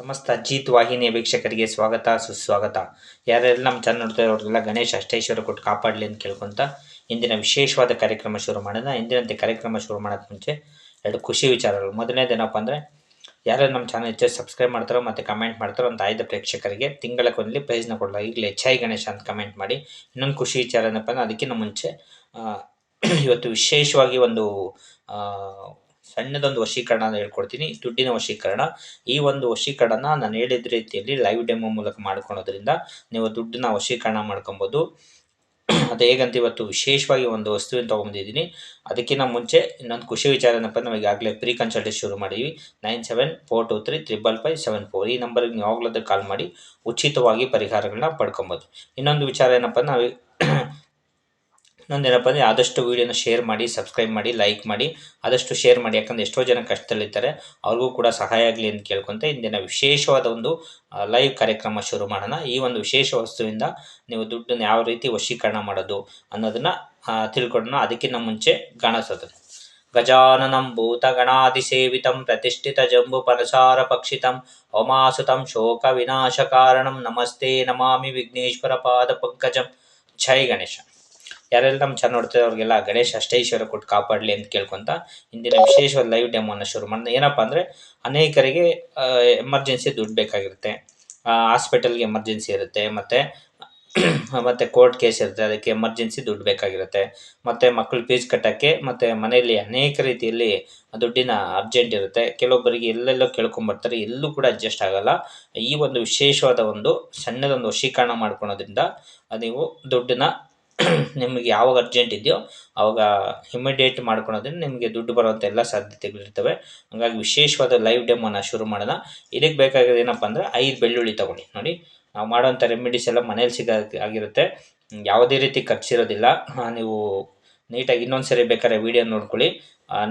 ಸಮಸ್ತ ಅಜಿತ್ ವಾಹಿನಿಯ ವೀಕ್ಷಕರಿಗೆ ಸ್ವಾಗತ, ಸುಸ್ವಾಗತ. ಯಾರೆಲ್ಲ ನಮ್ಮ ಚಾನಲ್ ನೋಡ್ತಾ ಇರೋರಿಗೆಲ್ಲ ಗಣೇಶ ಅಷ್ಟೇಶ್ವರ ಕೊಟ್ಟು ಕಾಪಾಡಲಿ ಅಂತ ಕೇಳ್ಕೊಂತ ಇಂದಿನ ವಿಶೇಷವಾದ ಕಾರ್ಯಕ್ರಮ ಶುರು ಮಾಡೋಣ. ಇಂದಿನಂತೆ ಕಾರ್ಯಕ್ರಮ ಶುರು ಮಾಡೋಕ್ಕೆ ಮುಂಚೆ ಎರಡು ಖುಷಿ ವಿಚಾರಗಳು. ಮೊದಲನೇದೇನಪ್ಪ ಅಂದರೆ ಯಾರು ನಮ್ಮ ಚಾನಲ್ ಹೆಚ್ಚು ಸಬ್ಸ್ಕ್ರೈಬ್ ಮಾಡ್ತಾರೋ ಮತ್ತು ಕಮೆಂಟ್ ಮಾಡ್ತಾರೋ ಅಂತ ಆಯ್ದ ಪ್ರೇಕ್ಷಕರಿಗೆ ತಿಂಗಳ ಕೊನೆಯಲ್ಲಿ ಪ್ರೈಸ್ನ ಕೊಡಲ್ಲ ಈಗಲೇ ಐ ಗಣೇಶ ಅಂತ ಕಮೆಂಟ್ ಮಾಡಿ. ಇನ್ನೊಂದು ಖುಷಿ ವಿಚಾರ ಏನಪ್ಪ ಅಂದರೆ, ಅದಕ್ಕಿಂತ ಮುಂಚೆ ಇವತ್ತು ವಿಶೇಷವಾಗಿ ಒಂದು ಸಣ್ಣದೊಂದು ವಶೀಕರಣ ಹೇಳ್ಕೊಡ್ತೀನಿ, ದುಡ್ಡಿನ ವಶೀಕರಣ. ಈ ಒಂದು ವಶೀಕರಣ ನಾನು ಹೇಳಿದ ರೀತಿಯಲ್ಲಿ ಲೈವ್ ಡೆಮೋ ಮೂಲಕ ಮಾಡ್ಕೊಳೋದ್ರಿಂದ ನೀವು ದುಡ್ಡನ್ನ ವಶೀಕರಣ ಮಾಡ್ಕೊಬೋದು. ಅದು ಹೇಗಂತ ಇವತ್ತು ವಿಶೇಷವಾಗಿ ಒಂದು ವಸ್ತುವಿನ ತೊಗೊಂಬಂದಿದ್ದೀನಿ. ಅದಕ್ಕಿಂತ ಮುಂಚೆ ಇನ್ನೊಂದು ಖುಷಿ ವಿಚಾರ ಏನಪ್ಪ ನಾವು ಈಗಾಗಲೇ ಪ್ರೀ ಕನ್ಸಲ್ಟೇಷನ್ ಶುರು ಮಾಡಿದ್ವಿ. Nine seven four two three triple five seven four ಈ ನಂಬರ್ಗೆ ನೀವು ಯಾವಾಗಲಾದ್ರೂ ಕಾಲ್ ಮಾಡಿ ಉಚಿತವಾಗಿ ಪರಿಹಾರಗಳನ್ನ ಪಡ್ಕೊಬೋದು. ಇನ್ನೊಂದು ವಿಚಾರ ಏನಪ್ಪ ನಾವು ಇನ್ನೊಂದೇನಪ್ಪ ಅಂದರೆ ಆದಷ್ಟು ವೀಡಿಯೋನ ಶೇರ್ ಮಾಡಿ ಸಬ್ಸ್ಕ್ರೈಬ್ ಮಾಡಿ ಲೈಕ್ ಮಾಡಿ, ಆದಷ್ಟು ಶೇರ್ ಮಾಡಿ. ಯಾಕಂದರೆ ಎಷ್ಟೋ ಜನ ಕಷ್ಟದಲ್ಲಿರ್ತಾರೆ ಅವ್ರಿಗೂ ಕೂಡ ಸಹಾಯ ಆಗಲಿ ಅಂತ ಕೇಳ್ಕೊಂತ ಇಂದಿನ ವಿಶೇಷವಾದ ಒಂದು ಲೈವ್ ಕಾರ್ಯಕ್ರಮ ಶುರು ಮಾಡೋಣ. ಈ ಒಂದು ವಿಶೇಷ ವಸ್ತುವಿಂದ ನೀವು ದುಡ್ಡನ್ನು ಯಾವ ರೀತಿ ವಶೀಕರಣ ಮಾಡೋದು ಅನ್ನೋದನ್ನು ತಿಳ್ಕೊಡೋಣ ಅದಕ್ಕಿಂತ ಮುಂಚೆ ಗಣಸೋದು ಗಜಾನನಂ ಭೂತಗಣಾಧಿಸೇವಿತಂ ಪ್ರತಿಷ್ಠಿತ ಜಂಬು ಪರಸಾರ ಪಕ್ಷಿತಂ ಓಮಾಸುತಂ ಶೋಕ ವಿನಾಶ ಕಾರಣಂ ನಮಸ್ತೆ ನಮಾಮಿ ವಿಘ್ನೇಶ್ವರ ಪಾದ ಪಂಕಜಂ. ಜೈ ಗಣೇಶ. ಯಾರೆಲ್ಲ ನಮ್ಮ ಚಾನಲ್ ನೋಡ್ತಾರೆ ಅವ್ರಿಗೆಲ್ಲ ಗಣೇಶ ಅಷ್ಟೈಶ್ವರ ಕೊಟ್ಟು ಕಾಪಾಡಲಿ ಅಂತ ಕೇಳ್ಕೊಂತ ಇಂದಿನ ವಿಶೇಷವಾದ ಲೈವ್ ಡೆಮೋನ ಶುರು ಮಾಡಿದೆ. ಏನಪ್ಪ ಅಂದರೆ ಅನೇಕರಿಗೆ ಎಮರ್ಜೆನ್ಸಿ ದುಡ್ಡು ಬೇಕಾಗಿರುತ್ತೆ. ಹಾಸ್ಪಿಟಲ್ಗೆ ಎಮರ್ಜೆನ್ಸಿ ಇರುತ್ತೆ. ಮತ್ತು ಮತ್ತು ಕೋರ್ಟ್ ಕೇಸ್ ಇರುತ್ತೆ. ಅದಕ್ಕೆ ಎಮರ್ಜೆನ್ಸಿ ದುಡ್ಡು ಬೇಕಾಗಿರುತ್ತೆ. ಮತ್ತು ಮಕ್ಕಳು ಫೀಸ್ ಕಟ್ಟೋಕ್ಕೆ, ಮತ್ತು ಮನೆಯಲ್ಲಿ ಅನೇಕ ರೀತಿಯಲ್ಲಿ ದುಡ್ಡಿನ ಅರ್ಜೆಂಟ್ ಇರುತ್ತೆ. ಕೆಲವೊಬ್ಬರಿಗೆ ಎಲ್ಲೆಲ್ಲೋ ಕೇಳ್ಕೊಂಬರ್ತಾರೆ. ಎಲ್ಲೂ ಕೂಡ ಅಡ್ಜಸ್ಟ್ ಆಗಲ್ಲ. ಈ ಒಂದು ವಿಶೇಷವಾದ ಒಂದು ಸಣ್ಣದೊಂದು ವಶೀಕರಣ ಮಾಡ್ಕೊಳೋದ್ರಿಂದ ನೀವು ದುಡ್ಡನ್ನ ನಿಮಗೆ ಯಾವಾಗ ಅರ್ಜೆಂಟ್ ಇದೆಯೋ ಆವಾಗ ಇಮಿಡಿಯೇಟ್ ಮಾಡ್ಕೊಳೋದ್ರಿಂದ ನಿಮಗೆ ದುಡ್ಡು ಬರುವಂಥ ಎಲ್ಲ ಸಾಧ್ಯತೆಗಳಿರ್ತವೆ ಹಾಗಾಗಿ ವಿಶೇಷವಾದ ಲೈವ್ ಡೆಮೋನ ಶುರು ಮಾಡೋಣ. ಇದಕ್ಕೆ ಬೇಕಾಗಿರೋದು ಏನಪ್ಪ ಅಂದರೆ ಐದು ಬೆಳ್ಳುಳ್ಳಿ ತೊಗೊಳ್ಳಿ. ನೋಡಿ, ನಾವು ಮಾಡೋವಂಥ ರೆಮಿಡೀಸ್ ಎಲ್ಲ ಮನೇಲಿ ಸಿಗ ಆಗಿರುತ್ತೆ. ಯಾವುದೇ ರೀತಿ ಖರ್ಚಿರೋದಿಲ್ಲ. ನೀವು ನೀಟಾಗಿ ಇನ್ನೊಂದು ಸರಿ ಬೇಕಾದ್ರೆ ವೀಡಿಯೋ ನೋಡ್ಕೊಳ್ಳಿ.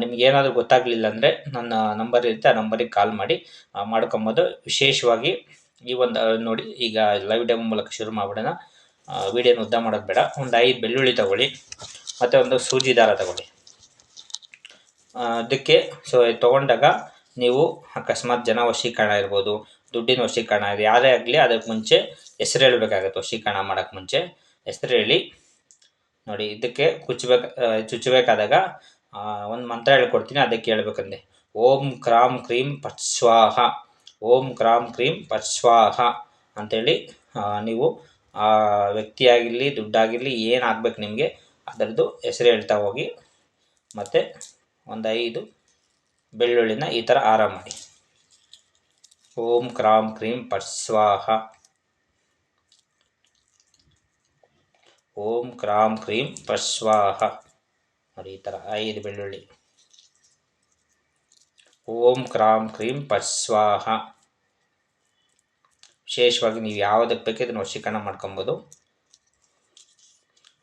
ನಿಮ್ಗೆ ಏನಾದರೂ ಗೊತ್ತಾಗಲಿಲ್ಲ ಅಂದರೆ ನನ್ನ ನಂಬರ್ ಇರುತ್ತೆ, ಆ ನಂಬರಿಗೆ ಕಾಲ್ ಮಾಡಿ. ಮಾಡ್ಕೊಬೋದು. ವಿಶೇಷವಾಗಿ ಈ ಒಂದು ನೋಡಿ, ಈಗ ಲೈವ್ ಡೆಮೋ ಮೂಲಕ ಶುರು ಮಾಡಿಬಿಡೋಣ. ವೀಡಿಯೋನ ಉದ್ದ ಮಾಡೋದು ಬೇಡ. ಒಂದು ಐದು ಬೆಳ್ಳುಳ್ಳಿ ತಗೊಳ್ಳಿ. ಮತ್ತು ಒಂದು ಸೂಜಿ ದಾರ ತಗೊಳ್ಳಿ. ಅದಕ್ಕೆ ಸೊ ತೊಗೊಂಡಾಗ ನೀವು ಅಕಸ್ಮಾತ್ ಜನ ವಶೀಕರಣ ಇರ್ಬೋದು, ದುಡ್ಡಿನ ವಶೀಕರಣ ಇದೆ ಯಾರೇ ಆಗಲಿ ಅದಕ್ಕೆ ಮುಂಚೆ ಹೆಸರು ಹೇಳಬೇಕಾಗತ್ತೆ, ವಶೀಕರಣ ಮಾಡೋಕ್ಕೆ ಮುಂಚೆ. ಹೆಸರು ಹೇಳಿ. ನೋಡಿ, ಇದಕ್ಕೆ ಕುಚ್ಚಬೇಕು ಚುಚ್ಚಬೇಕಾದಾಗ ಒಂದು ಮಂತ್ರ ಹೇಳ್ಕೊಡ್ತೀನಿ, ಅದಕ್ಕೆ ಹೇಳ್ಬೇಕಂದೆ. ಓಂ ಕ್ರಾಮ್ ಕ್ರೀಂ ಪಶ್ವಾಹ ಓಂ ಕ್ರಾಮ್ ಕ್ರೀಂ ಪಶ್ವಾಹ ಅಂಥೇಳಿ ನೀವು ಆ ವ್ಯಕ್ತಿಯಾಗಿರಲಿ, ದುಡ್ಡಾಗಿರಲಿ ಏನು ಆಗ್ಬೇಕು ನಿಮಗೆ, ಅದರದ್ದು ಹೆಸರು ಹೇಳ್ತಾ ಹೋಗಿ. ಮತ್ತು ಒಂದು ಐದು ಬೆಳ್ಳುಳ್ಳಿನ ಈ ಥರ ಆರ ಮಾಡಿ. ಓಂ ಕ್ರಾಂ ಕ್ರೀಂ ಪಟ್ ಸ್ವಾಹ. ಓಂ ಕ್ರಾಂ ಕ್ರೀಂ ಪಶ್ವಾಹ ನೋಡಿ ಈ ಥರ ಐದು ಬೆಳ್ಳುಳ್ಳಿ. ಓಂ ಕ್ರಾಂ ಕ್ರೀಂ ಪಶ್ವಾಹ ವಿಶೇಷವಾಗಿ ನೀವು ಯಾವುದಕ್ಕೆ ಬೇಕಿದ್ರೆ ವಶೀಕರಣ ಮಾಡ್ಕೊಬೋದು.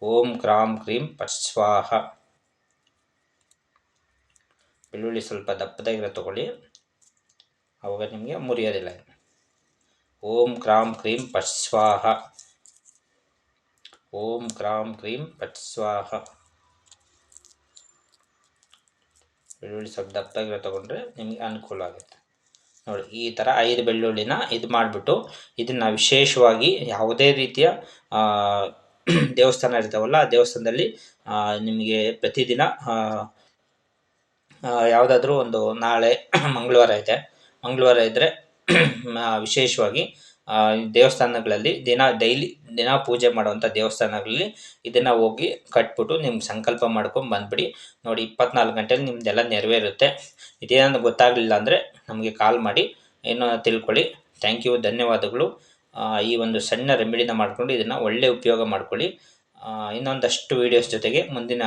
ಓಂ ಕ್ರಾಂ ಕ್ರೀಂ ಪಶ್ವಾಹ ಬೆಳ್ಳುಳ್ಳಿ ಸ್ವಲ್ಪ ದಪ್ಪದಾಗಿರೋ ತಗೊಳ್ಳಿ. ಅವಾಗ ನಿಮಗೆ ಮುರಿಯೋದಿಲ್ಲ. ಓಂ ಕ್ರಾಂ ಕ್ರೀಂ ಪಶ್ವಾಹ ಓಂ ಕ್ರಾಂ ಕ್ರೀಂ ಪಶ್ವಾಹ ಬೆಳ್ಳುಳ್ಳಿ ಸ್ವಲ್ಪ ದಪ್ಪದಾಗಿರೋ ತಗೊಂಡ್ರೆ ನಿಮಗೆ ಅನುಕೂಲ ಆಗುತ್ತೆ. ನೋಡಿ, ಈ ಥರ ಐದು ಬೆಳ್ಳುಳ್ಳಿನ ಇದು ಮಾಡಿಬಿಟ್ಟು ಇದನ್ನು ವಿಶೇಷವಾಗಿ ಯಾವುದೇ ರೀತಿಯ ದೇವಸ್ಥಾನ ಇರ್ತಾವಲ್ಲ, ಆ ದೇವಸ್ಥಾನದಲ್ಲಿ ನಿಮಗೆ ಪ್ರತಿದಿನ ಯಾವುದಾದ್ರೂ ಒಂದು ನಾಳೆ ಮಂಗಳವಾರ ಇದೆ ಮಂಗಳವಾರ ಇದ್ದರೆ ವಿಶೇಷವಾಗಿ ದೇವಸ್ಥಾನಗಳಲ್ಲಿ ದಿನ ಡೈಲಿ ದಿನ ಪೂಜೆ ಮಾಡುವಂಥ ದೇವಸ್ಥಾನಗಳಲ್ಲಿ ಇದನ್ನು ಹೋಗಿ ಕಟ್ಬಿಟ್ಟು ನಿಮ್ಮ ಸಂಕಲ್ಪ ಮಾಡ್ಕೊಂಡು ಬಂದುಬಿಡಿ. ನೋಡಿ ಇಪ್ಪತ್ನಾಲ್ಕು ಗಂಟೆಲಿ ನಿಮ್ದೆಲ್ಲ ನೆರವೇರುತ್ತೆ. ಇದೇನಾದ್ರು ಗೊತ್ತಾಗಲಿಲ್ಲ ಅಂದರೆ ನಮಗೆ ಕಾಲ್ ಮಾಡಿ ಏನೋ ತಿಳ್ಕೊಳ್ಳಿ. ಥ್ಯಾಂಕ್ ಯು ಧನ್ಯವಾದಗಳು. ಈ ಒಂದು ಸಣ್ಣ ರೆಮಿಡಿನ ಮಾಡಿಕೊಂಡು ಇದನ್ನು ಒಳ್ಳೆಯ ಉಪಯೋಗ ಮಾಡ್ಕೊಳ್ಳಿ. ಇನ್ನೊಂದಷ್ಟು ವೀಡಿಯೋಸ್ ಜೊತೆಗೆ ಮುಂದಿನ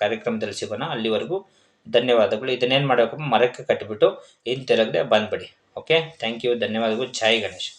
ಕಾರ್ಯಕ್ರಮದಲ್ಲಿ ಸಿಗೋಣ. ಅಲ್ಲಿವರೆಗೂ ಧನ್ಯವಾದಗಳು. ಇದನ್ನೇನು ಮಾಡಬೇಕು? ಮರಕ್ಕೆ ಕಟ್ಟಿಬಿಟ್ಟು ಇನ್ನು ತಿರುಗದೆ ಬಂದುಬಿಡಿ. ಓಕೆ ಥ್ಯಾಂಕ್ ಯು ಧನ್ಯವಾದಗಳು. ಜಾಯ್ ಗಣೇಶ್.